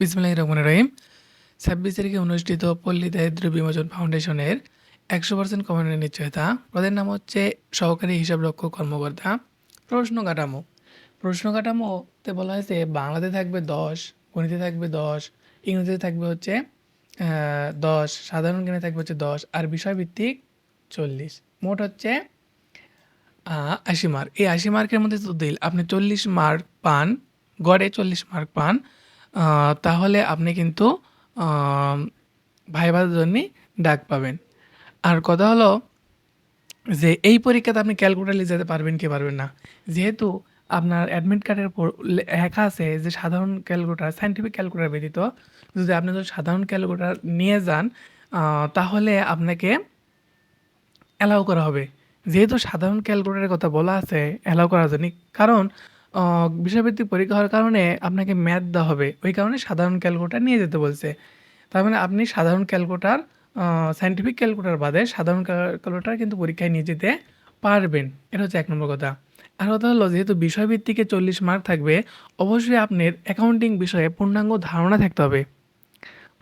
বিসমুল্লাহ রহমান রহিম। ছাব্বিশ তারিখে অনুষ্ঠিত পল্লী দারিদ্র বিমোচন ফাউন্ডেশনের একশো পার্সেন্ট কমান্ডের নিশ্চয়তা। পদের নাম হচ্ছে সহকারী হিসাবরক্ষক কর্মকর্তা প্রশ্ন কাঠামো। প্রশ্ন কাঠামোতে বলা হয়েছে, বাংলাতে থাকবে দশ, গণিতে থাকবে দশ, ইংরেজিতে থাকবে হচ্ছে দশ, সাধারণ জ্ঞানে থাকবে হচ্ছে দশ, আর বিষয়ভিত্তিক চল্লিশ। মোট হচ্ছে আশি মার্ক এই আশি মার্কের মধ্যে যদি আপনি চল্লিশ মার্ক পান, গড়ে চল্লিশ মার্ক পান তাহলে আপনি কিন্তু ভাইবার জন্য ডাক পাবেন। আর কথা হলো যে, এই পরীক্ষাতে আপনি ক্যালকুলেটার যেতে পারবেন কি পারবেন না। যেহেতু আপনার অ্যাডমিট কার্ডের উপর লেখা আছে যে, সাধারণ ক্যালকুলেটার সাইন্টিফিক ক্যালকুলেটার ব্যতীত যদি আপনি যদি সাধারণ ক্যালকুলেটার নিয়ে যান তাহলে আপনাকে অ্যালাউ করা হবে। যেহেতু সাধারণ ক্যালকুলেটারের কথা বলা আছে অ্যালাউ করা যায়নি কারণ বিষয়ভিত্তিক পরীক্ষা হওয়ার কারণে আপনাকে ম্যাথ দেওয়া হবে। ওই কারণে সাধারণ ক্যালকুলেটার নিয়ে যেতে বলছে। তার মানে আপনি সাধারণ ক্যালকুলেটার সাইন্টিফিক ক্যালকুলেটার বাদে সাধারণ ক্যালকুলেটার কিন্তু পরীক্ষায় নিয়ে যেতে পারবেন। এটা হচ্ছে এক নম্বর কথা। আর কথা হলো, যেহেতু বিষয়ভিত্তিকে চল্লিশ মার্ক থাকবে, অবশ্যই আপনার অ্যাকাউন্টিং বিষয়ে পূর্ণাঙ্গ ধারণা থাকতে হবে।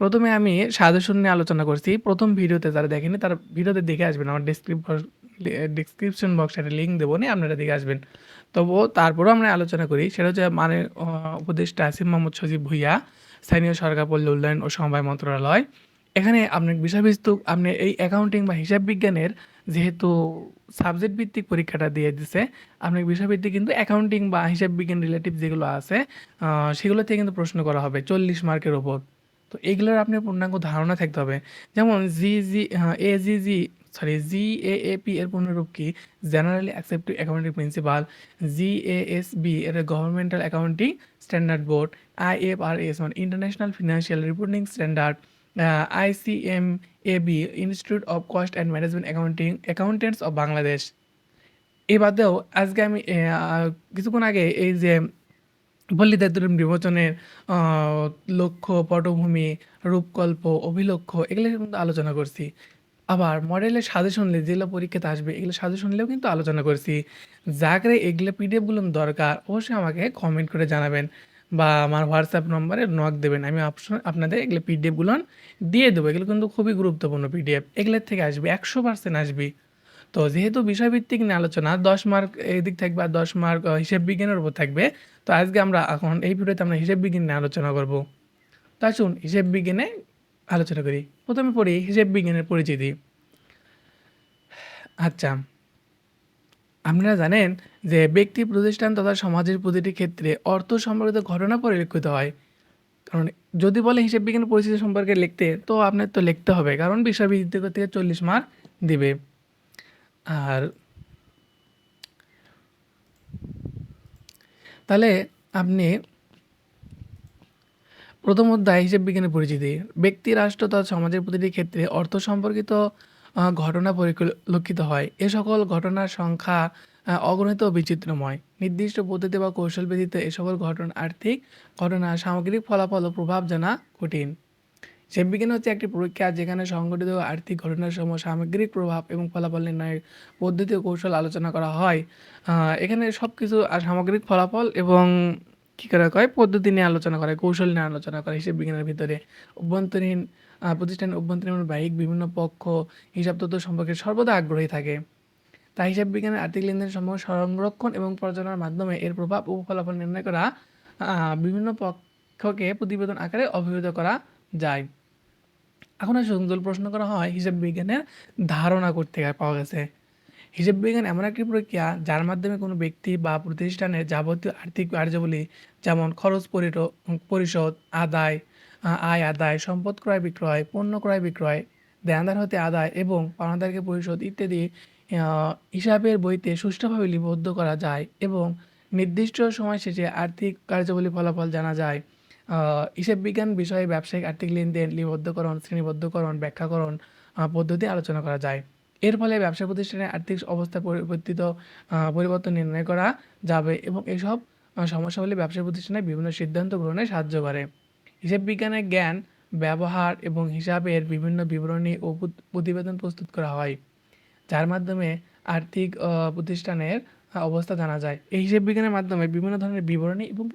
প্রথমে আমি সাজেশন নিয়ে আলোচনা করছি। প্রথম ভিডিওতে যারা দেখেনি তার ভিডিওতে দেখে আসবেন। আমার ডিসক্রিপ ডিসক্রিপশন বক্সে একটা লিঙ্ক দেবো নি আপনারা দেখে আসবেন। তবুও তারপরেও আমরা আলোচনা করি, সেটা হচ্ছে মানে উপদেষ্টা আসিম মোহাম্মদ সজিব ভুইয়া, স্থানীয় সরকার পল্লী উন্নয়ন ও সমবায় মন্ত্রণালয়। এখানে আপনি বিষয়বস্তু, আপনি এই অ্যাকাউন্টিং বা হিসাব বিজ্ঞানের যেহেতু সাবজেক্ট ভিত্তিক পরীক্ষাটা দিয়ে দিছে আপনি বিষয়ভিত্তিক কিন্তু অ্যাকাউন্টিং বা হিসাব বিজ্ঞান রিলেটিভ যেগুলো আছে সেগুলো থেকে কিন্তু প্রশ্ন করা হবে চল্লিশ মার্কের ওপর। তো এগুলোর আপনার পূর্ণাঙ্গ ধারণা থাকতে হবে। যেমন জি জি এ জি জি sorry G A A P এর পূর্ণরূপ কি generally accepted accounting principal G A S এর governmental accounting standard board I F R S মানে international financial reporting standard I C M A B institute of cost and management accounting accountants of Bangladesh এ বাদেও আজকে আমি কিছুক্ষণ আগে এই যে পল্লী দায়িত্ব বিমোচনের লক্ষ্য, পটভূমি, রূপকল্প অভিলক্ষ এগুলো আলোচনা করছি। আবার মডেলের সাজেশন যেগুলো পরীক্ষাতে আসবে, এগুলো সাজেশন নিলেও কিন্তু আলোচনা করছি। যাকে এগুলো পিডিএফগুলো দরকার, অবশ্যই আমাকে কমেন্ট করে জানাবেন বা আমার হোয়াটসঅ্যাপ নম্বরে নক দেবেন, আমি অপশন আপনাদের এগুলো পিডিএফগুলো দিয়ে দেবো, এগুলো কিন্তু খুবই গুরুত্বপূর্ণ পিডিএফ, এগুলোর থেকে আসবে একশো পার্সেন্ট আসবে। তো যেহেতু বিষয়ভিত্তিক নিয়ে আলোচনা, দশ মার্ক এদিক থাকবে আর দশ মার্ক হিসেব বিজ্ঞানের উপর থাকবে, তো আজকে আমরা এখন এই ভিডিওতে আমরা হিসেব বিজ্ঞান নিয়ে আলোচনা করব। তো আসুন, হিসেব বিজ্ঞানে আলোচনা করি। প্রথমে পড়ি হিসেব বিজ্ঞানের পরিচিতি। আচ্ছা আপনারা জানেন যে ব্যক্তি প্রতিষ্ঠান তথা সমাজের প্রতিটি ক্ষেত্রে অর্থ সম্পর্কিত ঘটনা পরিলক্ষিত হয়। কারণ যদি বলে হিসেব বিজ্ঞানের পরিস্থিতি সম্পর্কে লিখতে, তো আপনার তো লিখতে হবে, কারণ বিষয়ভিত্তিক থেকে চল্লিশ মার্ক দিবে। আর তাহলে আপনি প্রথম অধ্যায় হিসেব বিজ্ঞানের পরিচিতি। ব্যক্তি, রাষ্ট্র তথা সমাজের প্রতিটি ক্ষেত্রে অর্থ সম্পর্কিত ঘটনা পরিলক্ষিত হয়। এ সকল ঘটনার সংখ্যা অগণিত ও বিচিত্রময়। নির্দিষ্ট পদ্ধতি বা কৌশল ব্যতীত এ সকল ঘটনা আর্থিক ঘটনা, সামগ্রিক ফলাফল ও প্রভাব জানা কঠিন। হিসেব বিজ্ঞান হচ্ছে একটি পরীক্ষা যেখানে সংঘটিত আর্থিক ঘটনার সময় সামগ্রিক প্রভাব এবং ফলাফল নির্ণয়ের পদ্ধতি ও কৌশল আলোচনা করা হয়। এখানে সব কিছু সামগ্রিক ফলাফল এবং কী করা হয় পদ্ধতি নিয়ে আলোচনা করে কৌশল নিয়ে আলোচনা করে হিসেব বিজ্ঞানের ভিতরে। অভ্যন্তরীণ আহ, প্রতিষ্ঠানের অভ্যন্তরীণ বাহিক বিভিন্ন পক্ষ হিসাব তথ্য সম্পর্কে সর্বদা আগ্রহী থাকে। তাই হিসাব বিজ্ঞানের আর্থিক লেনদেন সম্পর্কে সংরক্ষণ এবং পর্যালোচনার মাধ্যমে এর প্রভাব ও ফলাফল নির্ণয় করা বিভিন্ন পক্ষকে প্রতিবেদন আকারে অভিহিত করা যায়। এখন আসুন প্রশ্ন করা হয় হিসাব বিজ্ঞানের ধারণা করতে পাওয়া গেছে? হিসাব বিজ্ঞান এমন একটি প্রক্রিয়া যার মাধ্যমে কোনো ব্যক্তি বা প্রতিষ্ঠানের যাবতীয় আর্থিক কার্যাবলী যেমন খরচ পরিশোধ, আদায় আয় আদায়, সম্পদ ক্রয় বিক্রয়, পণ্য ক্রয় বিক্রয় দেয়ানদার হতে আদায় এবং পাওনাদারকে পরিশোধ ইত্যাদি হিসাবের বইতে সুষ্ঠুভাবে লিপিবদ্ধ করা যায় এবং নির্দিষ্ট সময় শেষে আর্থিক কার্যাবলী ফলাফল জানা যায়। হিসাব বিজ্ঞান বিষয়ে ব্যবসায়িক আর্থিক লেনদেন, লিপিবদ্ধকরণ, শ্রেণীবদ্ধকরণ, ব্যাখ্যাকরণ পদ্ধতি আলোচনা করা যায়। এর ফলে ব্যবসা প্রতিষ্ঠানের আর্থিক অবস্থা পরিবর্তিত পরিবর্তন নির্ণয় করা যাবে এবং এসব আহ, সমস্যাগুলি ব্যবসা প্রতিষ্ঠানে বিভিন্ন সিদ্ধান্ত গ্রহণে সাহায্য করে। হিসাব বিজ্ঞানের জ্ঞান ব্যবহার এবং হিসাবের বিভিন্ন বিবরণী ও প্রতিবেদন প্রস্তুত করা হয় যার মাধ্যমে আর্থিক প্রতিষ্ঠানের অবস্থা জানা যায়। এই হিসেব বিজ্ঞানের মাধ্যমে বিভিন্ন ধরনের বিবরণী এবং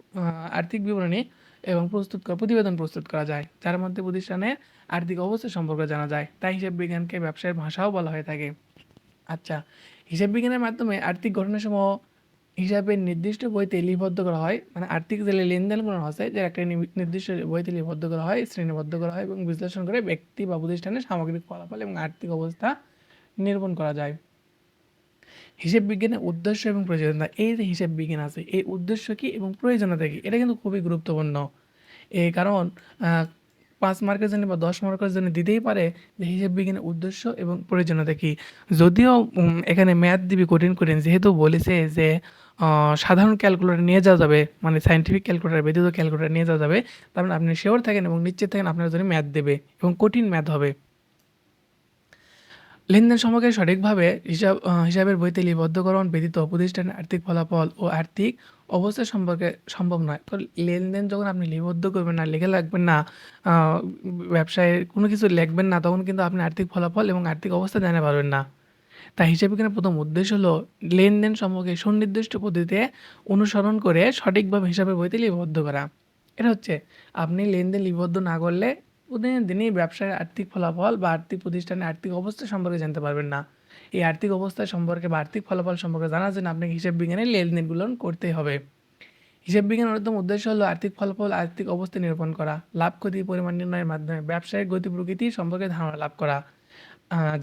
আর্থিক বিবরণী এবং প্রস্তুত করা প্রতিবেদন প্রস্তুত করা যায়, যার মধ্যে প্রতিষ্ঠানের আর্থিক অবস্থা সম্পর্কে জানা যায়। তাই হিসাব বিজ্ঞানকে ব্যবসায়ের ভাষাও বলা হয়ে থাকে। আচ্ছা হিসাব বিজ্ঞানের মাধ্যমে আর্থিক ঘটনাসমূহ হিসাবে নির্দিষ্ট বইতে লিপিবদ্ধ করা হয়। মানে আর্থিক যে লেনদেনগুলো আছে যে একটা নির্দিষ্ট বইতে লিপিবদ্ধ করা হয়, শ্রেণীবদ্ধ করা হয় এবং বিশ্লেষণ করে ব্যক্তি বা প্রতিষ্ঠানের সামগ্রিক ফলাফল এবং আর্থিক অবস্থা নিরূপণ করা যায়। হিসাব বিজ্ঞানের উদ্দেশ্য এবং প্রয়োজনীয়তা। এই যে হিসাব বিজ্ঞান আছে, এই উদ্দেশ্য কি এবং প্রয়োজনীয়তা কি, এটা কিন্তু খুবই গুরুত্বপূর্ণ। এই কারণ পাঁচ মার্কের জন্য বা দশ মার্কের জন্য দিতেই পারে যে হিসাব বিজ্ঞানের উদ্দেশ্য এবং প্রয়োজনীয়তা কি। যদিও এখানে ম্যাথ দিবি কঠিন কঠিন, যেহেতু বলেছে যে সাধারণ ক্যালকুলেটর নিয়ে যাওয়া যাবে মানে সাইন্টিফিক ক্যালকুলেটর ব্যতীত ক্যালকুলেটর নিয়ে যাওয়া যাবে, তার মানে আপনি শিওর থাকেন এবং নিশ্চিত থাকেন আপনার জন্য ম্যাথ দেবে এবং কঠিন ম্যাথ হবে। লেনদেন সম্পর্কে সঠিকভাবে হিসাব হিসাবের বইতে লিপিবদ্ধকরণ ব্যতীত প্রতিষ্ঠানের আর্থিক ফলাফল ও আর্থিক অবস্থা সম্পর্কে সম্ভব নয়। কারণ লেনদেন যখন আপনি লিপিবদ্ধ করবেন না লিখে লাগবেন না আহ, ব্যবসায় কোনো কিছু লিখবেন না তখন কিন্তু আপনি আর্থিক ফলাফল এবং আর্থিক অবস্থা জানাতে পারবেন না। তাই হিসাব বিজ্ঞানের প্রথম উদ্দেশ্য হলো লেনদেন সম্পর্কে সুনির্দিষ্ট পদ্ধতিতে অনুসরণ করে সঠিকভাবে হিসাবের বইতে লিপিবদ্ধ করা। এটা হচ্ছে আপনি লেনদেন লিপিবদ্ধ না করলে প্রতিদিন দিনই ব্যবসায় আর্থিক ফলাফল বা আর্থিক প্রতিষ্ঠানের আর্থিক অবস্থা সম্পর্কে জানতে পারবেন না। এই আর্থিক অবস্থা সম্পর্কে বা আর্থিক ফলাফল সম্পর্কে জানার জন্য আপনাকে হিসাব বিজ্ঞানের লেনদেনগুলো করতে হবে। হিসাব বিজ্ঞানের অন্যতম উদ্দেশ্য হলো আর্থিক ফলাফল, আর্থিক অবস্থা নিরূপণ করা, লাভ, ক্ষতি, পরিমাণ নির্ণয়ের মাধ্যমে ব্যবসায়িক গতি, প্রকৃতি সম্পর্কে ধারণা লাভ করা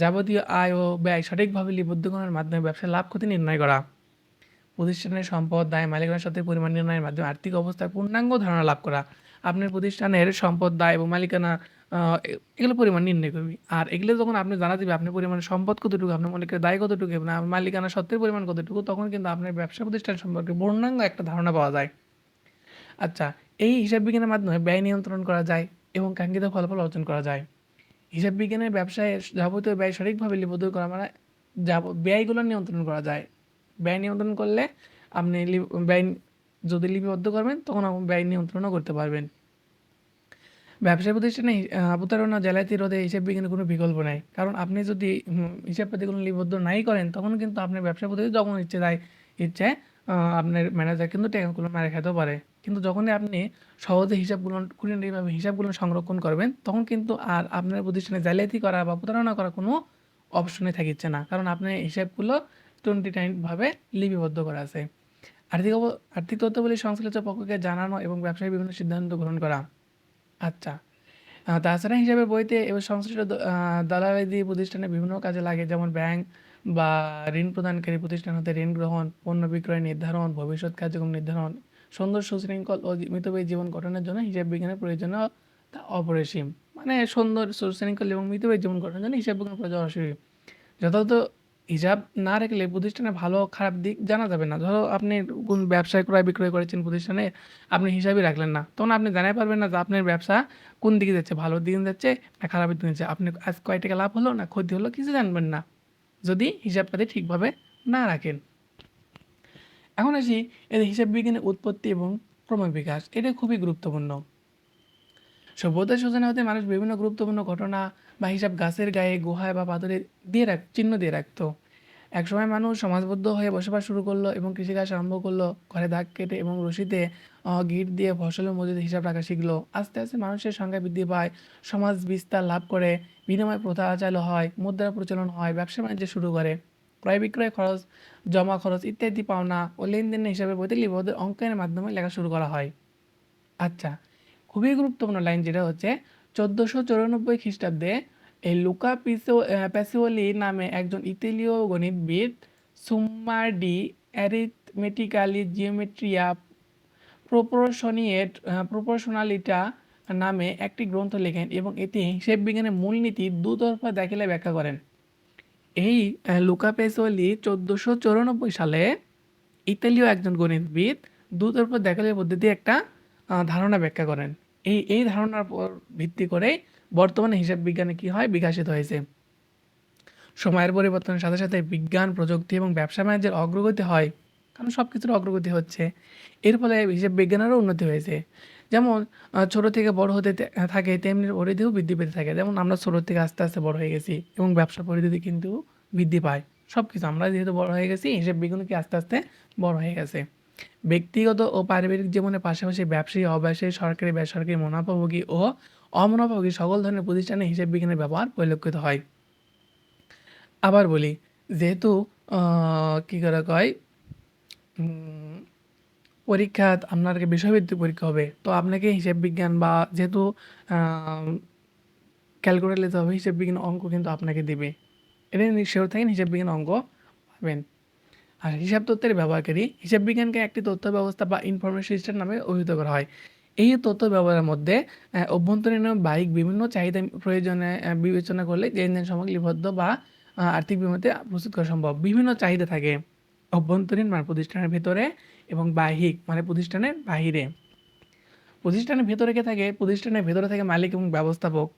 যাবতীয় আয় ও ব্যয় সঠিকভাবে লিপিবদ্ধকরণের মাধ্যমে ব্যবসার লাভ, ক্ষতি নির্ণয় করা। প্রতিষ্ঠানের সম্পদ, দায়, মালিকানার সাথে পরিমাণ নির্ণয়ের মাধ্যমে আর্থিক অবস্থার পূর্ণাঙ্গ ধারণা লাভ করা। আপনার প্রতিষ্ঠানের সম্পদ দায় এবং মালিকানা এগুলো পরিমাণ নির্ণয় করবি। আর এগুলো যখন আপনি জানা দিবে আপনার পরিমাণ সম্পদ কতটুকু, আপনার মালিকের দায় কতটুকু এবং মালিকানা সত্ত্বের পরিমাণ কতটুকু, তখন কিন্তু আপনার ব্যবসা প্রতিষ্ঠান সম্পর্কে পূর্ণাঙ্গ একটা ধারণা পাওয়া যায়। আচ্ছা এই হিসাব বিজ্ঞানের মাধ্যমে ব্যয় নিয়ন্ত্রণ করা যায় এবং কাঙ্ক্ষিত ফলাফল অর্জন করা যায়। হিসাব বিজ্ঞানের ব্যবসায় যাবতীয় ব্যয় সঠিকভাবে লিপিবদ্ধ করা মানে যাব ব্যয়গুলো নিয়ন্ত্রণ করা যায়। ব্যয় নিয়ন্ত্রণ করলে আপনি ব্যয় যদি লিপিবদ্ধ করবেন তখন ব্যয় নিয়ন্ত্রণও করতে পারবেন। ব্যবসা প্রতিষ্ঠানে প্রতারণা জালিয়াতি রোধে হিসাব বিজ্ঞানের কোনো বিকল্প নাই। কারণ আপনি যদি হুম, হিসাব পাতিগুলো লিপিবদ্ধ নাই করেন তখন কিন্তু আপনার ব্যবসা প্রতিষ্ঠান যখন ইচ্ছে দেয় ইচ্ছে আপনার ম্যানেজার কিন্তু টাকাগুলো মেরে খেতেও পারে। কিন্তু যখনই আপনি সহজে হিসাবগুলো খুঁটিনাটিভাবে হিসাবগুলো সংরক্ষণ করবেন তখন কিন্তু আর আপনার প্রতিষ্ঠানে জালিয়াতি করা বা প্রতারণা করা কোনো অপশনে থাকিচ্ছে না। কারণ আপনার হিসাবগুলো টোয়েন্টি ভাবে লিপিবদ্ধ করা আছে। আর্থিক অব- আর্থিক তথ্যাবলী সংশ্লিষ্ট পক্ষকে জানানো এবং ব্যবসায়ী বিভিন্ন সিদ্ধান্ত গ্রহণ করা। আচ্ছা। তাছাড়া হিসাবে বইতে এবং সংশ্লিষ্ট দ- আহ, দালালি প্রতিষ্ঠানে বিভিন্ন কাজে লাগে যেমন ব্যাংক বা ঋণ প্রদানকারী প্রতিষ্ঠান হতে ঋণ গ্রহণ পণ্য বিক্রয় নির্ধারণ ভবিষ্যৎ কার্যক্রম নির্ধারণ সুন্দর সুশৃঙ্খল ও মিতব্যয়ী জীবন গঠনের জন্য হিসাব বিজ্ঞানের প্রয়োজনীয়তা অপরিসীম। মানে সুন্দর সুশৃঙ্খল এবং মিতব্যয়ী জীবন গঠনের জন্য হিসাব বিজ্ঞান প্রয়োজন অবশ্যই যথাযথ হিসাব না রাখলে প্রতিষ্ঠানের ভালো খারাপ দিক জানা যাবে না। ধরো আপনি কোন ব্যবসায় ক্রয় বিক্রয় করেছেন প্রতিষ্ঠানে, আপনি হিসাবই রাখলেন না। তখন আপনি জানাই পারবেন না যে আপনার ব্যবসা কোন দিকে যাচ্ছে ভালোর দিকে যাচ্ছে না খারাপের দিকে যাচ্ছে। আপনি আজ কয় টাকা লাভ হলো না ক্ষতি হলো কিছু জানবেন না। যদি হিসাবপাতি ঠিকভাবে না রাখেন। এখন আসি এদের হিসাব বিজ্ঞানের উৎপত্তি এবং ক্রমিক বিকাশ এটা খুবই গুরুত্বপূর্ণ। সভ্যতার সূচনা হতে মানুষ বিভিন্ন গুরুত্বপূর্ণ ঘটনা বা হিসাব গাছের গায়ে, গুহায় বা পাথরে দিয়ে রাখ, চিহ্ন দিয়ে রাখতো। একসময় মানুষ সমাজবদ্ধ হয়ে বসবাস শুরু করল এবং কৃষিকাজ আরম্ভ করল। ঘরে দাগ কেটে এবং রশিতে গিট দিয়ে ফসলের মজুদ হিসাব রাখা শিখলো। আস্তে আস্তে মানুষের সংখ্যা বৃদ্ধি পায়। সমাজ বিস্তার লাভ করে। বিনিময় প্রথা চালু হয়, মুদ্রা প্রচলন হয়, ব্যবসা বাণিজ্য শুরু করে। ক্রয় বিক্রয় খরচ, জমা খরচ ইত্যাদি পাওনা ও লেনদেনের হিসাবে বইতে লিপিবদ্ধ অঙ্কের মাধ্যমে লেখা শুরু করা হয়। আচ্ছা খুবই গুরুত্বপূর্ণ লাইন যেটা হচ্ছে, চোদ্দোশো চৌরানব্বই খ্রিস্টাব্দে এই লুকা পিসো প্যাসিওলি নামে একজন ইতালীয় গণিতবিদ সুম্মার ডি অ্যারিথমেটিক্যালি জিওমেট্রিয়া প্রপোর্শনিয়েট প্রপোর্শনালিটা নামে একটি গ্রন্থ লেখেন এবং এতে হিসেব বিজ্ঞানের মূলনীতি দুতরফা দেখিলে ব্যাখ্যা করেন। এই লুকা পেসোলি চোদ্দোশো চৌরানব্বই সালে ইতালীয় একজন গণিতবিদ দুতরফা দেখালের পদ্ধতি একটা ধারণা ব্যাখ্যা করেন। এই এই ধারণার উপর ভিত্তি করে বর্তমানে হিসাব বিজ্ঞানে কি হয় বিকাশিত হয়েছে। সময়ের পরিবর্তনের সাথে সাথে বিজ্ঞান, প্রযুক্তি এবং ব্যবসা বাণিজ্যের অগ্রগতি হয়। কারণ সব কিছুর অগ্রগতি হচ্ছে। এর ফলে হিসাব বিজ্ঞানেরও উন্নতি হয়েছে। যেমন ছোট থেকে বড় হতে থাকে, তেমনি পরিধিও বৃদ্ধি পেতে থাকে। যেমন, আমরা ছোট থেকে আস্তে আস্তে বড় হয়ে গেছি এবং ব্যবসা পরিধি কিন্তু বৃদ্ধি পায়। সব কিছু আমরা যেহেতু বড় হয়ে গেছি, হিসাব বিজ্ঞান কি আস্তে আস্তে বড় হয়ে গেছে। ব্যক্তিগত ও পারিবারিক জীবনের পাশাপাশি ব্যবসায়ী, অব্যবসায়ী, সরকারি, বেসরকারি, মুনাফাভোগী ও অমুনাফাভোগী সকল ধরনের প্রতিষ্ঠানে হিসাব বিজ্ঞানের ব্যবহার পরিলক্ষিত হয়। আবার বলি যেহেতু কি করে কয় পরীক্ষা আপনার বিষয়ভিত্তিক পরীক্ষা হবে। তো আপনাকে হিসাব বিজ্ঞান বা যেহেতু ক্যালকুলেটর নিতে হবে হিসাব বিজ্ঞান অঙ্ক কিন্তু আপনাকে দিবে। এটা শিওর থাকেন হিসাব বিজ্ঞান অঙ্ক পাবেন। আর হিসাব তথ্যের ব্যবহারকারী হিসাব বিজ্ঞানকে একটি তথ্য ব্যবস্থা বা ইনফরমেশন সিস্টেম নামে অভিহিত করা হয়। এই তথ্য ব্যবহারের মধ্যে অভ্যন্তরীণ বাহ্যিক বিভিন্ন চাহিদা প্রয়োজনে বিবেচনা করলে লেনদেন সামগ্রী লিপিবদ্ধ বা আর্থিক বিবৃতি প্রস্তুত করা সম্ভব। বিভিন্ন চাহিদা থাকে। অভ্যন্তরীণ মানে প্রতিষ্ঠানের ভেতরে এবং বাহ্যিক মানে প্রতিষ্ঠানের বাহিরে। প্রতিষ্ঠানের ভেতরে কে থাকে? প্রতিষ্ঠানের ভেতরে থাকে মালিক এবং ব্যবস্থাপক।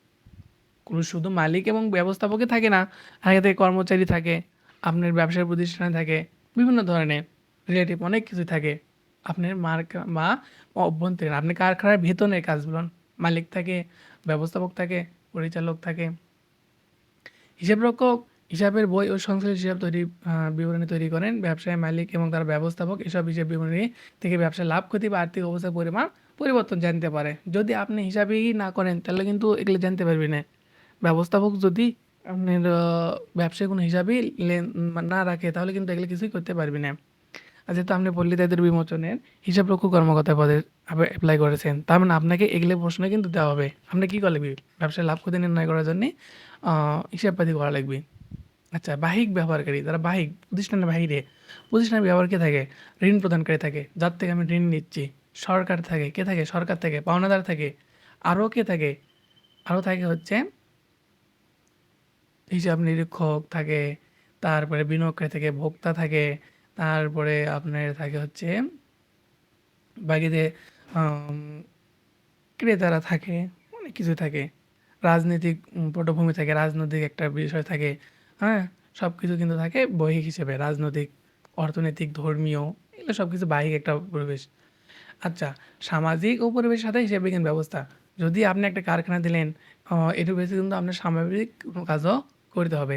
কোনো শুধু মালিক এবং ব্যবস্থাপকই থাকে না। আগে থেকে কর্মচারী থাকে, আপনার ব্যবসার প্রতিষ্ঠানে থাকে, বিভিন্ন ধরনের রিলেটিভ অনেক কিছুই থাকে। আপনার মার বা অভ্যন্তরীণ আপনি কারখানার ভেতরের কাজগুলো মালিক থাকে, ব্যবস্থাপক থাকে, পরিচালক থাকে। হিসাবরক্ষক হিসাবের বই ও সংশ্লিষ্ট হিসাব তৈরি বিবরণী তৈরি করেন। ব্যবসায় মালিক এবং তার ব্যবস্থাপক এসব হিসাব বিবরণী থেকে ব্যবসার লাভ ক্ষতি বা আর্থিক অবস্থার পরিমাণ পরিবর্তন জানতে পারে। যদি আপনি হিসাবই না করেন তাহলে কিন্তু এগুলো জানতে পারবি না। ব্যবস্থাপক যদি আপনার ব্যবসায় কোনো হিসাবই লেন না রাখে, তাহলে কিন্তু এগুলো কিছুই করতে পারবি না। আর যেহেতু আপনি পল্লী পল্লীদায়িত্বের বিমোচনের হিসাবরক্ষক কর্মকর্তা পদে এপ্লাই করেছেন। তার মানে আপনাকে এগুলো প্রশ্ন কিন্তু দেওয়া হবে। আপনি কী করা লাগবে? ব্যবসায় লাভ ক্ষতি নির্ণয় করার জন্যে হিসাবপাতি করা লাগবে। আচ্ছা বাহিক ব্যবহারকারী, যারা বাহিক, প্রতিষ্ঠানের বাহিরে, প্রতিষ্ঠানের ব্যবহার কে থাকে? ঋণ প্রদানকারী থাকে। যার থেকে আমি ঋণ নিচ্ছি। সরকার থাকে। কে থাকে? সরকার থাকে। পাওনাদার থাকে। আরও কে থাকে? আরও থাকে হচ্ছে হিসাব নিরীক্ষক থাকে, তারপরে বিনিয়োগকারী থাকে, ভোক্তা থাকে, তারপরে আপনার থাকে হচ্ছে বাকিদের ক্রেতারা থাকে, অনেক কিছু থাকে। রাজনৈতিক পটভূমি থাকে, রাজনৈতিক একটা বিষয় থাকে, হ্যাঁ? সব কিছু কিন্তু থাকে বহিক হিসেবে রাজনৈতিক, অর্থনৈতিক, ধর্মীয় এগুলো সব কিছু বাহিক একটা পরিবেশ। আচ্ছা সামাজিক ও পরিবেশের সাথে হিসাব বিজ্ঞান ব্যবস্থা। যদি আপনি একটা কারখানা দিলেন এটার বেসে কিন্তু আপনার কোনো কাজও করতে হবে।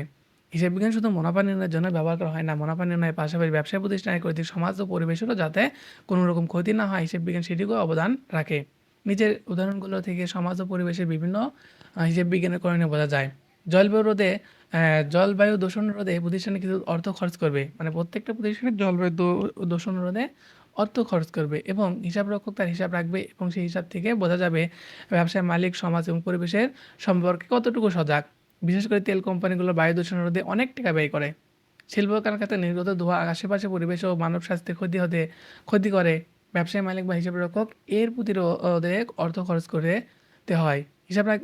হিসাব বিজ্ঞান শুধু মুনাফা নির্ণয়ের জন্য ব্যবহার করা হয় না। মুনাফা নির্ণয়ের পাশাপাশি ব্যবসায় প্রতিষ্ঠানের কর্তৃক সমাজ ও পরিবেশেরও যাতে কোনো রকম ক্ষতি না হয় হিসাব বিজ্ঞান সেটিকেও অবদান রাখে। নিচের উদাহরণগুলো থেকে সমাজ ও পরিবেশের বিভিন্ন হিসাব বিজ্ঞানের বোঝা যায়। জলবায়ু রোধে জলবায়ু দূষণ রোধে প্রতিষ্ঠানে কিছু অর্থ খরচ করবে। মানে প্রত্যেকটা প্রতিষ্ঠানে জলবায়ু দূষণ রোধে অর্থ খরচ করবে এবং হিসাবরক্ষক তার হিসাব রাখবে এবং সেই হিসাব থেকে বোঝা যাবে ব্যবসায় মালিক, সমাজ এবং পরিবেশের সম্পর্কে কতটুকু সজাগ। বিশেষ করে তেল কোম্পানিগুলো বায়ু দূষণ রোধে অনেক টাকা ব্যয় করে। শিল্প কারখানাতে নির্গত ধোঁয়া আশেপাশে পরিবেশ ও মানব স্বাস্থ্যের ক্ষতি হতে, ক্ষতি করে। ব্যবসায়ী মালিক বা হিসাব রক্ষক এর প্রতিরোধে অর্থ খরচ করতে হয়। হিসাব রাখ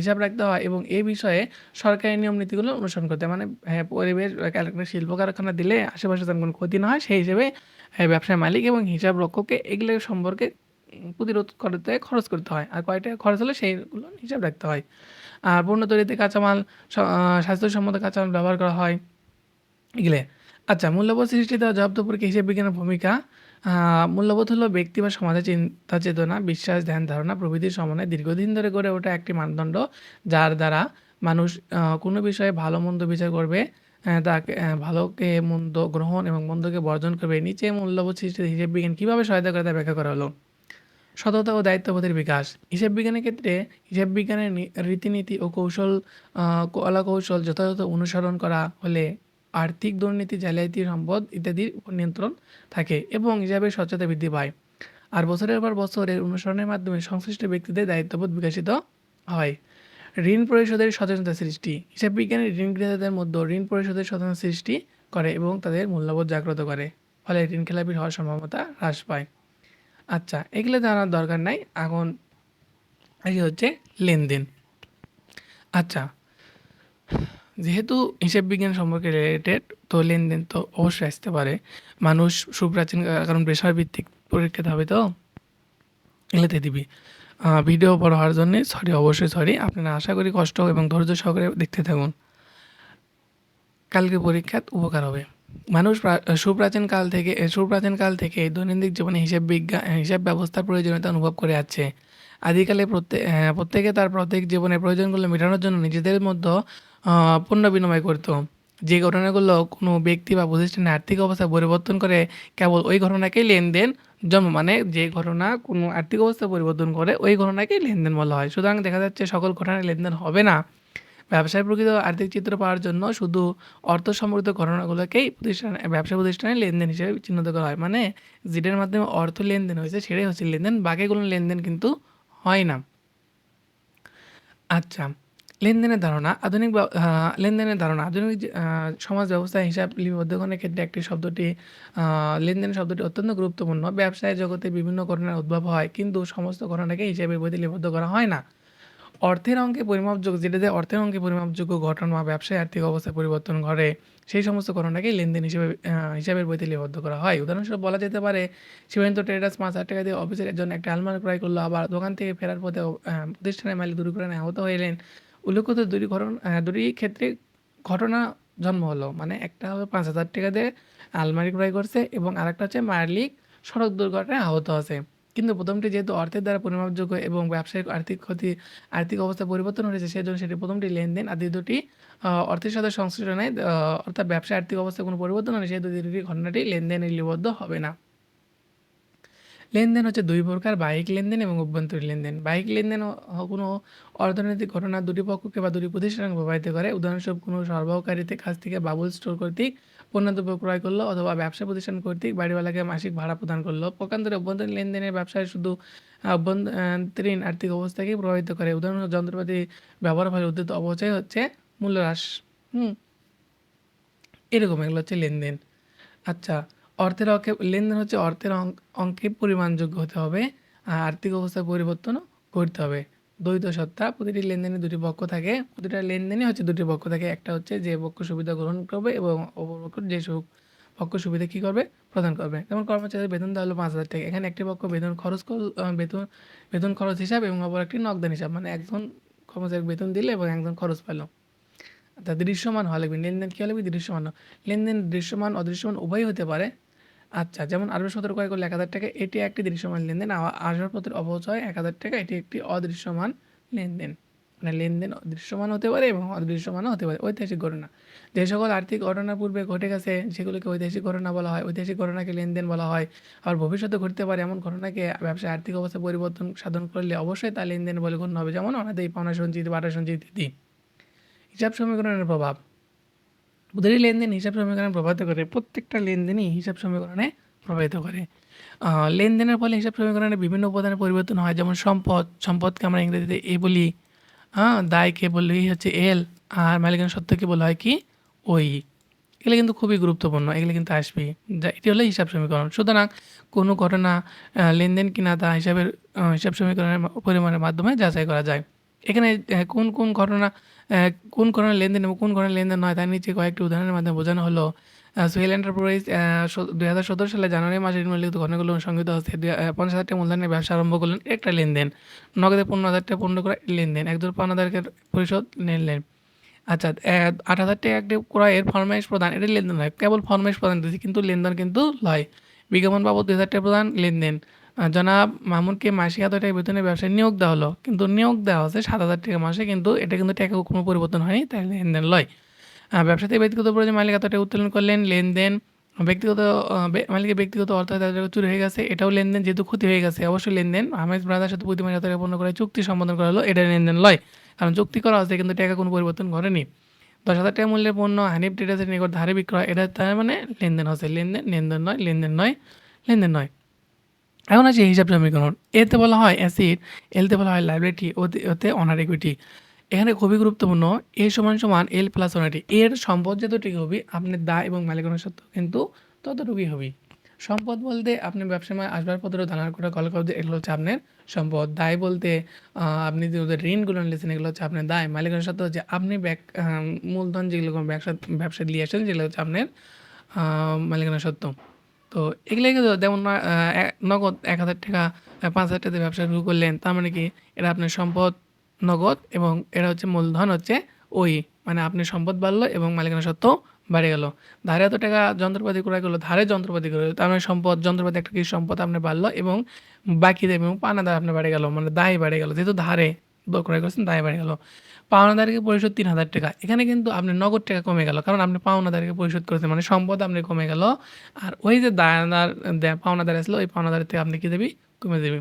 হিসাব রাখতে হয় এবং এ বিষয়ে সরকারি নিয়ম নীতিগুলো অনুসরণ করতে মানে হ্যাঁ পরিবেশ শিল্প কারখানা দিলে আশেপাশে যেন কোনো ক্ষতি না হয়, সেই হিসেবে ব্যবসায়ী মালিক এবং হিসাবরক্ষককে এগুলো সম্পর্কে প্রতিরোধ করতে খরচ করতে হয়। আর কয় টাকা খরচ হলে সেইগুলো হিসাব রাখতে হয়। আর পণ্য তৈরিতে কাঁচামাল স্বাস্থ্যসম্মত কাঁচামাল ব্যবহার করা হয়। এগুলো। আচ্ছা মূল্যবোধ সৃষ্টিতে জবাবদিহি পরীক্ষায় হিসাব বিজ্ঞানের ভূমিকা। মূল্যবোধ হলো ব্যক্তি বা সমাজের চিন্তা চেতনা, বিশ্বাস, ধ্যান ধারণা প্রভৃতির সমন্বয়ে দীর্ঘদিন ধরে গড়ে ওঠা একটি মানদণ্ড যার দ্বারা মানুষ কোনো বিষয়ে ভালো মন্দ বিচার করবে, তাকে ভালোকে মন্দ গ্রহণ এবং মন্দকে বর্জন করবে। নিচে মূল্যবোধ সৃষ্টিতে হিসাব বিজ্ঞান কীভাবে সহায়তা করে তা ব্যাখ্যা করা হলো। সততা ও দায়িত্ববোধের বিকাশ। হিসাব বিজ্ঞানের ক্ষেত্রে হিসাব বিজ্ঞানের রীতিনীতি ও কৌশল আ কলা-কৌশল যথাযথ অনুসরণ করা হলে আর্থিক দুর্নীতি, জালিয়াতি, সম্পদ ইত্যাদির নিয়ন্ত্রণ থাকে এবং হিসাবের স্বচ্ছতা বৃদ্ধি পায়। আর বছরের পর বছর এর অনুসরণের মাধ্যমে সংশ্লিষ্ট ব্যক্তিদের দায়িত্ববোধ বিকশিত হয়। ঋণ পরিশোধের সচেতনতা সৃষ্টি। হিসাব বিজ্ঞানের ঋণ গ্রহীতাদের মধ্যে ঋণ পরিশোধের সচেতনতা সৃষ্টি করে এবং তাদের মূল্যবোধ জাগ্রত করে। ফলে ঋণ খেলাপি হওয়ার সম্ভাবনা হ্রাস পায়। আচ্ছা এগুলো জানার দরকার নাই। এখন এই হচ্ছে লেনদেন। আচ্ছা যেহেতু হিসেব বিজ্ঞান সম্পর্কে রিলেটেড তো লেনদেন তো অবশ্যই আসতে পারে। মানুষ সুপ্রাচীন কারণ বিষয়ভিত্তিক পরীক্ষা হবে তো এগুলোতে দিবি। ভিডিও বড় হওয়ার জন্যে সরি অবশ্যই সরি। আপনারা আশা করি কষ্ট এবং ধৈর্য সহকারে দেখতে থাকুন। কালকে পরীক্ষাত উপকার হবে। মানুষ প্রা সুপ্রাচীন কাল থেকে সুপ্রাচীন কাল থেকে দৈনন্দিন জীবনে হিসাব বিজ্ঞান হিসাব ব্যবস্থার প্রয়োজনীয়তা অনুভব করে আসছে। আদিকালে প্রত্যেক প্রত্যেকে তার প্রত্যেক জীবনের প্রয়োজনগুলো মেটানোর জন্য নিজেদের মধ্যে পণ্য বিনিময় করত। যে ঘটনাগুলো কোনো ব্যক্তি বা প্রতিষ্ঠানের আর্থিক অবস্থা পরিবর্তন করে, কেবল ওই ঘটনাকেই লেনদেন জন্ম মানে যে ঘটনা কোনো আর্থিক অবস্থা পরিবর্তন করে, ওই ঘটনাকেই লেনদেন বলা হয় সুতরাং দেখা যাচ্ছে সকল ঘটনায় লেনদেন হবে না ব্যবসায় প্রকৃত আর্থিক চিত্র পাওয়ার জন্য শুধু অর্থ সম্পর্কিত ঘটনাগুলোকেই প্রতিষ্ঠান, ব্যবসা প্রতিষ্ঠানে লেনদেন হিসেবে চিহ্নিত করা হয়। মানে যেটার মাধ্যমে অর্থ লেনদেন হয়েছে, সেটাই হচ্ছে লেনদেন বাকিগুলো লেনদেন কিন্তু হয় না। আচ্ছা লেনদেনের ধারণা, আধুনিক লেনদেনের ধারণা, আধুনিক সমাজ ব্যবস্থা হিসাব লিপিবদ্ধকরণের ক্ষেত্রে একটি শব্দটি লেনদেন শব্দটি অত্যন্ত গুরুত্বপূর্ণ। ব্যবসায় জগতে বিভিন্ন ঘটনার উদ্ভব হয়, কিন্তু সমস্ত ঘটনাকে হিসাবে বইতে লিপিবদ্ধ করা হয় না। অর্থের অঙ্কে পরিমাপযোগ্য যেটাতে অর্থের অঙ্কে পরিমাপযোগ্য ঘটনা বা ব্যবসায় আর্থিক অবস্থা পরিবর্তন ঘটে, সেই সমস্ত ঘটনাকেই লেনদেন হিসেবে হিসাবের বইতে লিপিবদ্ধ করা হয়। উদাহরণস্বরূপ বলা যেতে পারে সীমান্ত ট্রেডার্স পাঁচ হাজার টাকা দিয়ে অফিসের জন্য একটা আলমারি ক্রয় করল, আবার দোকান থেকে ফেরার পথে প্রতিষ্ঠানের মালিক দুর্ঘটনায় আহত হইলেন উল্লেখিত দুটি ঘটনা দুটি ক্ষেত্রে ঘটনা জন্ম হলো। মানে একটা হবে পাঁচ হাজার টাকা দিয়ে আলমারি ক্রয় করছে এবং আরেকটা হচ্ছে মালিক সড়ক দুর্ঘটনায় আহত আছে কিন্তু প্রথমটি যেহেতু অর্থের দ্বারা পরিমাপযোগ্য এবং ব্যবসায়িক আর্থিক ক্ষতি, আর্থিক অবস্থা পরিবর্তন হয়েছে, সেজন্য সেটি প্রথমটি লেনদেন আর দ্বিতীয়টি অর্থের সাথে সংশ্লিষ্ট নয়। অর্থাৎ ব্যবসায় আর্থিক অবস্থা কোনো পরিবর্তন হলে সেই দুটি ঘটনাটি লেনদেনে লিপিবদ্ধ হবে না। লেনদেন হচ্ছে দুই প্রকার বাহ্যিক লেনদেন এবং অভ্যন্তরীণ লেনদেন। বাহ্যিক লেনদেন কোনো অর্থনৈতিক ঘটনা দুটি পক্ষকে বা দুটি প্রতিষ্ঠানকে প্রভাবিত করে। উদাহরণস্বরূপ, কোনো সরবরাহকারীতে কাছ থেকে বাবুল স্টোর কর্তৃক পণ্যদ্রব্য ক্রয় করল অথবা ব্যবসা প্রতিষ্ঠান কর্তৃক বাড়িওয়ালাকে মাসিক ভাড়া প্রদান করল। পক্ষান্তরে অভ্যন্তরীণ লেনদেনের ব্যবসায় শুধু অভ্যন্তরীণ আর্থিক অবস্থাকেই প্রভাবিত করে। উদাহরণস্বরূপ, যন্ত্রপাতি ব্যবহার ফলে উদ্যত অপচয় হচ্ছে মূল্য হ্রাস হুম, এরকম এগুলো হচ্ছে লেনদেন। আচ্ছা অর্থের অঙ্কে, লেনদেন হচ্ছে অর্থের অঙ্ক পরিমাণযোগ্য হতে হবে, আর আর্থিক অবস্থার পরিবর্তনও করতে হবে। দ্বৈত সত্তা, প্রতিটি লেনদেনে দুটি পক্ষ থাকে। প্রতিটা লেনদেনে হচ্ছে দুটি পক্ষ থাকে। একটা হচ্ছে যে পক্ষ সুবিধা গ্রহণ করবে এবং অপর পক্ষ যে পক্ষ সুবিধা কী করবে? প্রদান করবে। যেমন কর্মচারীর বেতন দেওয়া হলো পাঁচ হাজার টাকা। এখানে একটি পক্ষ বেতন খরচ বেতন বেতন খরচ হিসাব এবং অপর একটি নগদান হিসাব। মানে একজন কর্মচারী বেতন দিলে এবং একজন খরচ পেল। তা দৃশ্যমান হওয়া লাগবে। লেনদেন কী হলে দৃশ্যমান হওয়া। লেনদেন দৃশ্যমান, অদৃশ্যমান উভয়ই হতে পারে। আচ্ছা যেমন আসবাবপত্র ক্রয় করলে এক হাজার টাকা, এটি একটি দৃশ্যমান লেনদেন। আসবাবপত্রের অপচয় এক হাজার টাকা, এটি একটি অদৃশ্যমান লেনদেন। মানে লেনদেন দৃশ্যমান হতে পারে এবং অদৃশ্যমানও হতে পারে। ঐতিহাসিক ঘটনা। যে সকল আর্থিক ঘটনা পূর্বে ঘটে গেছে, সেগুলোকে ঐতিহাসিক ঘটনা বলা হয়, ঐতিহাসিক ঘটনাকে লেনদেন বলা হয়। আর ভবিষ্যতে ঘটতে পারে এমন ঘটনাকে ব্যবসায় আর্থিক অবস্থা পরিবর্তন সাধন করলে অবশ্যই তা লেনদেন বলে গণ্য হবে। যেমন অনাদায়ী পাওনা সঞ্চিত, বাটা সঞ্চিত ইত্যাদি। হিসাব সমীকরণের প্রভাব। প্রতিটি লেনদেন হিসাব সমীকরণে প্রভাবিত করে, প্রত্যেকটা লেনদেনই হিসাব সমীকরণে প্রভাবিত করে। লেনদেনের ফলে হিসাব সমীকরণে বিভিন্ন উপাদানের পরিবর্তন হয়, যেমন সম্পদ, সম্পদকে আমরা ইংরেজিতে এ বলি। হ্যাঁ দায়কে বলি হচ্ছে এল আর মালিকানা সত্যকে বলা হয় কি? ওই এগুলো কিন্তু খুবই গুরুত্বপূর্ণ, এগুলো কিন্তু আসবে যা, এটি হলো হিসাব সমীকরণ। সুতরাং কোনো ঘটনা লেনদেন কিনা তা হিসাবের হিসাব সমীকরণের পরিমাণের মাধ্যমে যাচাই করা যায়। এখানে কোন কোন ঘটনা কোন ঘটনা লেনদেন এবং কোন ঘটনা লেনদেন নয়, তার নিচে কয়েকটি উদাহরণের মাধ্যমে বোঝানো হলো। সোহেল এন্টারপ্রাইজ দুই হাজার সতেরো সালে জানুয়ারি মাসে নিম্নলিখিত ঘটনাগুলো সংগঠিত হচ্ছে পঞ্চাশ হাজার টাকা মূলধনের ব্যবসা আরম্ভ করলেন। একটা লেনদেন, নগদে পনেরো হাজার টাকা পূর্ণ করা লেনদেন একজন পাওনাদারকে পরিশোধ নিলেন। আচ্ছা আট হাজার টাকা একটি ক্রয়ের ফরমাইশ প্রদান, এটা লেনদেন নয়, কেবল ফরমাইশ প্রদান দিয়েছে কিন্তু লেনদেন কিন্তু লয়। বিজ্ঞাপন বাবদ দুই হাজার টাকা প্রদান লেনদেন। জনাব মামুনকে মাসিক এত টাকা বেতনের ব্যবসায় নিয়োগ দেওয়া হলো। কিন্তু নিয়োগ দেওয়া হচ্ছে সাত হাজার টাকা মাসে, কিন্তু এটা কিন্তু টাকা কোনো পরিবর্তন হয়নি, তাই লেনদেন লয়। ব্যবসাতে ব্যক্তিগত প্রয়োজন মালিক এত টাকা উত্তোলন করলেন, লেনদেন, ব্যক্তিগত মালিকের ব্যক্তিগত অর্থ তাদের চুরি হয়ে গেছে, এটাও লেনদেন যেহেতু ক্ষতি হয়ে গেছে, অবশ্যই লেনদেন। আহমেদ ব্রাদার সাথে প্রতি মাসে টাকা পূর্ণ করে চুক্তি সম্পাদন করা হলো, এটা লেনদেন লয়। কারণ চুক্তি করা হচ্ছে কিন্তু টাকা কোনো পরিবর্তন করেনি দশ হাজার টাকা মূল্যের পণ্য, হানিফ ট্রেডার্সের নিকট ধারে বিক্রয়, এটা তার মানে লেনদেন হচ্ছে, লেনদেন লেনদেন নয় লেনদেন নয় লেনদেন নয়। এখন আছে হিসাব সমীকরণ। এতে বলা হয় অ্যাসিড এলতে বলা হয় লাইবিলিটি ওতে অনার ইকুইটি এখানে খুবই গুরুত্বপূর্ণ এ সমান সমান এল প্লাস অনারিটি এর সম্পদ যতটুকু হবে আপনার দায় এবং মালিকানা সত্ত্ব কিন্তু ততটুকুই হবে। সম্পদ বলতে আপনি ব্যবসায় আসবাবপত্র দানার করে কল করতে এগুলো হচ্ছে আপনার সম্পদ। দায় বলতে আপনি যে ওদের ঋণগুলো নিয়েছেন এগুলো হচ্ছে আপনার দায়। মালিকানা সত্ত্ব হচ্ছে আপনি ব্যাক মূলধন যেগুলো ব্যবসা ব্যবসা নিয়ে আসেন, যেগুলো হচ্ছে আপনার মালিকানা সত্ত্ব তো এগুলো কিন্তু যেমন নগদ এক হাজার টাকা পাঁচ হাজার টাকা দিয়ে ব্যবসা শুরু করলেন, তার মানে কি এটা আপনার সম্পদ নগদ এবং এটা হচ্ছে মূলধন হচ্ছে ওই মানে আপনি সম্পদ বাড়লো এবং মালিকানা সত্ত্ব বেড়ে গেল। ধারে এত টাকা যন্ত্রপাতি ক্রয় করল, ধারে যন্ত্রপাতি করে তার মানে সম্পদ, যন্ত্রপাতি একটা কিছু সম্পদ আপনার বাড়লো এবং বাকি দেবে এবং পানাদার আপনার বাড়ে গেল মানে দায় বেড়ে গেল, যেহেতু ধারে ক্রয় করছেন, দায় বেড়ে গেল। পাওনাদারকে পরিশোধ তিন হাজার টাকা। এখানে কিন্তু আপনি নগদ টাকা কমে গেল, কারণ আপনি পাওনা পাওনাদারকে পরিশোধ করেছেন মানে সম্পদ আপনি কমে গেল। আর ওই যে দায়নাদার দে- পাওনাদার আসলো, ওই পাওনা পাওনাদারের থেকে আপনি কী দেবি? কমে দেবি।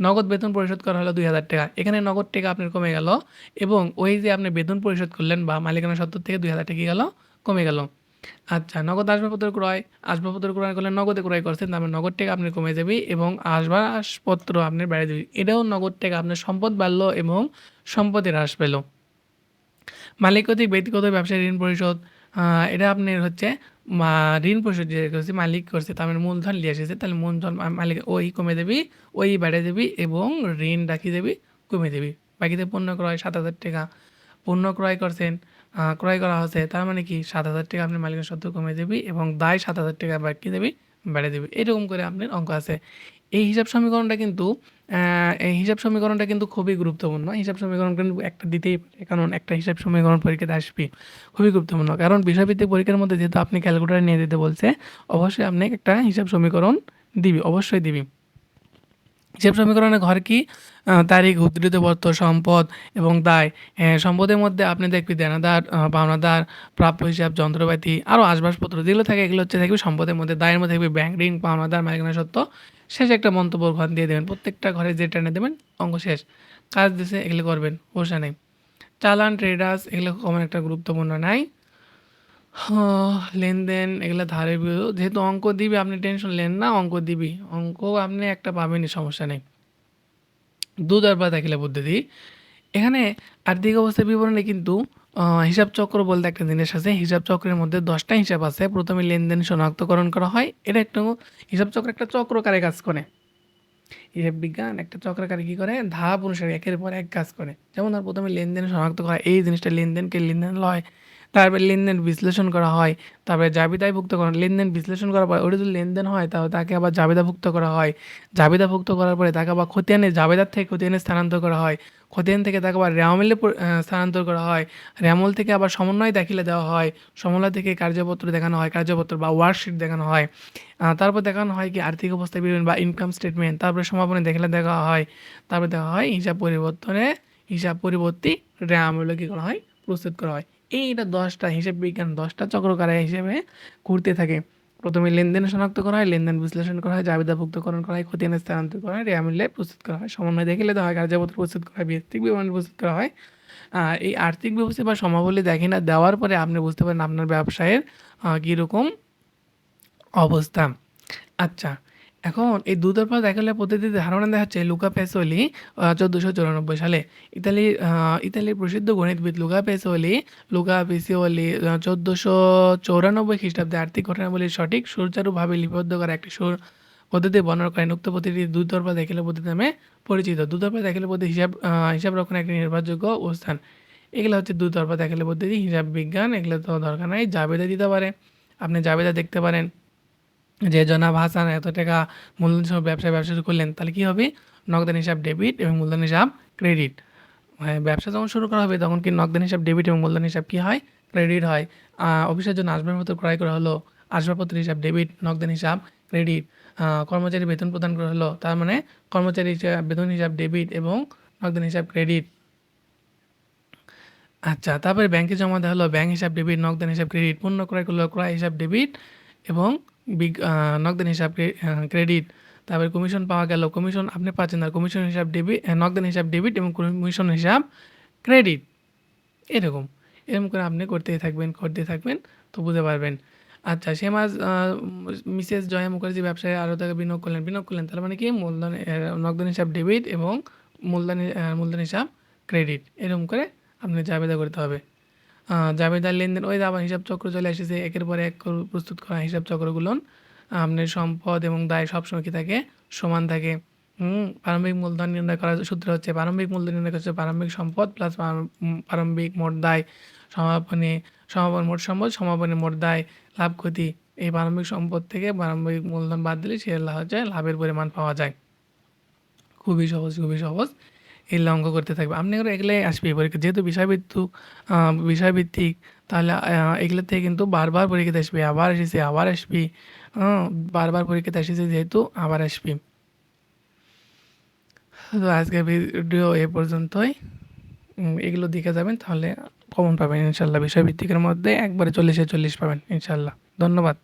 নগদ বেতন পরিশোধ করা হলো দুই হাজার টাকা। এখানে নগদ টাকা আপনার কমে গেল এবং ওই যে আপনি বেতন পরিশোধ করলেন বা মালিকানা সত্তর থেকে দুই হাজার টাকা গেল? কমে গেল। আচ্ছা নগদ আসবাবপত্র ক্রয় আসবাবপত্র ক্রয় করলে নগদে ক্রয় করছেন, তার মানে নগদ টাকা আপনি কমে যাবে এবং আসবাবপত্র আপনি বেড়ে দেবে। এটাও নগদ টাকা আপনার সম্পদ বাড়লো এবং সম্পদের হ্রাস পেল। মালিক কর্তৃক ব্যক্তিগত ব্যবসায় ঋণ পরিশোধ এটা আপনার হচ্ছে ঋণ পরিশোধ যে করছে, মালিক করছে, তার মানে মূলধন নিয়ে এসেছে, তাহলে মূলধন মালিক ওই কমে দেবি, ওই বেড়ে দেবি এবং ঋণ রাখি দেবি, কমে দেবি। বাকিতে পণ্য ক্রয় সাত হাজার টাকা। পণ্য ক্রয় করছেন ক্রয় করা হচ্ছে, তার মানে কি? সাত হাজার টাকা আপনি মালিকের সত্ত্ব কমে দেবি এবং দায় সাত হাজার টাকা বাকি দেবি, বেড়ে দেবি। এরকম করে আপনার অঙ্ক আছে। এই হিসাব সমীকরণটা কিন্তু এই হিসাব সমীকরণটা কিন্তু খুবই গুরুত্বপূর্ণ। হিসাব সমীকরণ কিন্তু একটা দিতেই পারে, কারণ একটা হিসাব সমীকরণ পরীক্ষাতে আসবে। খুবই গুরুত্বপূর্ণ, কারণ বিষয়ভিত্তিক পরীক্ষার মধ্যে যেহেতু আপনি ক্যালকুলেটার নিয়ে দিতে বলছে, অবশ্যই আপনি একটা হিসাব সমীকরণ দিবি, অবশ্যই দিবি। হিসাব সমীকরণে ঘর কি? তারিখ, উদ্ধৃত বর্ত, সম্পদ এবং দায়। সম্পদের মধ্যে আপনি দেখবি দেনাদার পাওনাদার, প্রাপ্য হিসাব, যন্ত্রপাতি আরও আসবাবপত্র যেগুলো থাকে, এগুলো হচ্ছে থাকবে সম্পদের মধ্যে, দায়ের মধ্যে থাকবে ব্যাংক ঋণ, পাওনাদার, মালিকানা সত্ত্ব শেষে একটা মন্তব্য ঘর দিয়ে দেবেন। প্রত্যেকটা ঘরে যে টেনে দেবেন অঙ্ক শেষ। কাজ দিছে এগুলো করবেন বসে নেই। চালান ট্রেডার্স এগুলো কমন একটা গুরুত্বপূর্ণ নাই। হ্যাঁ, লেনদেন এগুলো ধারে যেহেতু অঙ্ক দিবি আপনি টেনশন নেন না অঙ্ক দিবি। অঙ্ক আপনি একটা পাবেনই সমস্যা নেই। দুধ দু দরবার দেখিলে পদ্ধতি এখানে আর্থিক অবস্থা বিবরণে কিন্তু হিসাব চক্র বলতে একটা জিনিস আছে, হিসাব চক্রের মধ্যে দশটা হিসাব আছে। প্রথমে লেনদেন শনাক্তকরণ করা হয়, এটা একটু হিসাব চক্র একটা চক্রকারে কাজ করে। হিসাব বিজ্ঞান একটা চক্রকারে কী করে? ধাপ অনুসারে একের পর এক কাজ করে। যেমন ধর প্রথমে লেনদেন শনাক্ত করা এই জিনিসটা লেনদেনকে লেনদেন লয় তারপরে লেনদেন বিশ্লেষণ করা হয়। তারপরে জাবিদায়ভুক্ত করা লেনদেন বিশ্লেষণ করার পর ওটা যদি লেনদেন হয়, তাহলে তাকে আবার জাবেদাভুক্ত করা হয়। জাবেদাভুক্ত করার পরে তাকে আবার খতিয়ানে জাবেদার থেকে খতিয়ানে স্থানান্তর করা হয়। খতিয়ান থেকে তাকে আবার র্যামলে স্থানান্তর করা হয়। র্যামল থেকে আবার সমন্বয় দাখিলে দেওয়া হয়। সমন্বয় থেকে কার্যপত্র দেখানো হয়, কার্যপত্র বা ওয়ার্কশিট দেখানো হয়। তারপর দেখানো হয় কি আর্থিক অবস্থা বিবরণ বা ইনকাম স্টেটমেন্ট তারপরে সমাপনী দেখালে দেখা হয়। তারপর দেখা হয় হিসাব পরিবর্তনে হিসাব পরিবর্তী র্যামগুলো কী করা হয়, প্রস্তুত করা হয়। এইটা দশটা হিসাব বিজ্ঞান, দশটা চক্রকারে হিসেবে ঘুরতে থাকে। প্রথমে লেনদেন শনাক্ত করা হয়, লেনদেন বিশ্লেষণ করা হয় জাবেদাভুক্তকরণ করা হয়, খতিয়ান স্থানান্তর করা হয় র্যামিলে প্রস্তুত করা হয়, সমন্বয় দেখিলে দেওয়া হয়, কার্যপত্র প্রস্তুত করা হয়, ভিত্তিক বিবরণ প্রস্তুত করা হয়। এই আর্থিক ব্যবস্থা বা সমাবলী দেখে না, দেওয়ার পরে আপনি বুঝতে পারেন আপনার ব্যবসায়ের কীরকম অবস্থা। আচ্ছা এখন এই দুতরফা দেখালে পদ্ধতিতে ধারণা দেখা দেখাচ্ছে লুকা পেসোলি চোদ্দোশো চুরানব্বই সালে। ইতালি ইতালির প্রসিদ্ধ গণিতবিদ লুকা পেসোলি, লুকা পেসিওলি চোদ্দোশো চৌরানব্বই খ্রিস্টাব্দে আর্থিক ঘটনাবলীর সঠিক সুচারুভাবে লিপিবদ্ধ করা একটি সুর পদ্ধতি বর্ণনা করেন উক্ত পদ্ধতি দুতরফা দেখিলে পদ্ধতি নামে পরিচিত। দুতরফা দেখিলে পদ্ধতি হিসাব হিসাব রক্ষণ একটি নির্ভরযোগ্য অবস্থান এগুলো হচ্ছে দুতরফা দেখালে পদ্ধতি হিসাব বিজ্ঞান, এগুলো তো দরকার নাই, জাবেদা দিতে পারে। আপনি জাবেদা দেখতে পারেন। যে জনাব হাসান এত টাকা মূলধন সহ ব্যবসা ব্যবসা শুরু করলেন, তাহলে কী হবে? নগদান হিসাব ডেবিট এবং মূলধন হিসাব ক্রেডিট। হ্যাঁ ব্যবসা যখন শুরু করা হবে, তখন কি নগদান হিসাব ডেবিট এবং মূলধন হিসাব কী হয়? ক্রেডিট হয়। অফিসের জন্য আসবাবপত্র ক্রয় করা হলো আসবাবপত্র হিসাব ডেবিট নগদান হিসাব ক্রেডিট। কর্মচারী বেতন প্রদান করা হলো, তার মানে কর্মচারী হিসাব, বেতন হিসাব ডেবিট এবং নগদান হিসাব ক্রেডিট। আচ্ছা তারপরে ব্যাংকে জমা দেওয়া হলো, ব্যাংক হিসাব ডেবিট নগদান হিসাব ক্রেডিট, পণ্য ক্রয় করল, ক্রয় হিসাব ডেবিট এবং নগদান হিসাব ক্রেডিট, তারপরে কমিশন পাওয়া গেল, কমিশন আপনি পাচ্ছেন না কমিশন হিসাব ডেবিট নগদান হিসাব ডেবিট এবং কমিশন হিসাব ক্রেডিট। এরকম এরকম করে আপনি করতেই থাকবেন করতেই থাকবেন, তো বুঝতে পারবেন। আচ্ছা সে মাস মিসেস জয়া মুখার্জি ব্যবসায় আরও টাকা বিনিয়োগ করলেন বিনিয়োগ করলেন, তার মানে কি? মূলধন নগদান হিসাব ডেবিট এবং মূলধন মূলধন হিসাব ক্রেডিট, এরকম করে আপনি জাবেদা করতে হবে। জাবেদার লেনদেন, ওই আবার হিসাব চক্র চলে এসেছে একের পরে এক প্রস্তুত করা হিসাব চক্রগুলো। আপনার সম্পদ এবং দায় সবসময় কি থাকে? সমান থাকে। প্রারম্ভিক মূলধন নির্ণয় করার সূত্র হচ্ছে, প্রারম্ভিক মূলধন নির্ণয় করছে প্রারম্ভিক সম্পদ প্লাস প্রারম্ভিক মোট দায়। সমাপনী, সমাপন মোট সম্পদ, সমাপনী মোট দায়, লাভ ক্ষতি। এই প্রারম্ভিক সম্পদ থেকে প্রারম্ভিক মূলধন বাদ দিলে সে হচ্ছে, লাভের পরিমাণ পাওয়া যায়। খুবই সহজ খুবই সহজ। এই অঙ্ক করতে থাকবে। আপনি এগুলাই আসবে পরীক্ষা যেহেতু বিষয়ভিত্তিক আহ, বিষয়ভিত্তিক তাহলে থেকে কিন্তু বারবার পরীক্ষাতে আসবে আবার এসেছে আবার আসবি বারবার পরীক্ষাতে এসেছে যেহেতু আবার আসবি। তো আজকের ভিডিও এ পর্যন্তই। এগুলো দিকে যাবেন তাহলে কমন পাবেন ইনশাল্লাহ বিষয়ভিত্তিকের মধ্যে একবারে চল্লিশে চল্লিশ পাবেন ইনশাল্লাহ। ধন্যবাদ।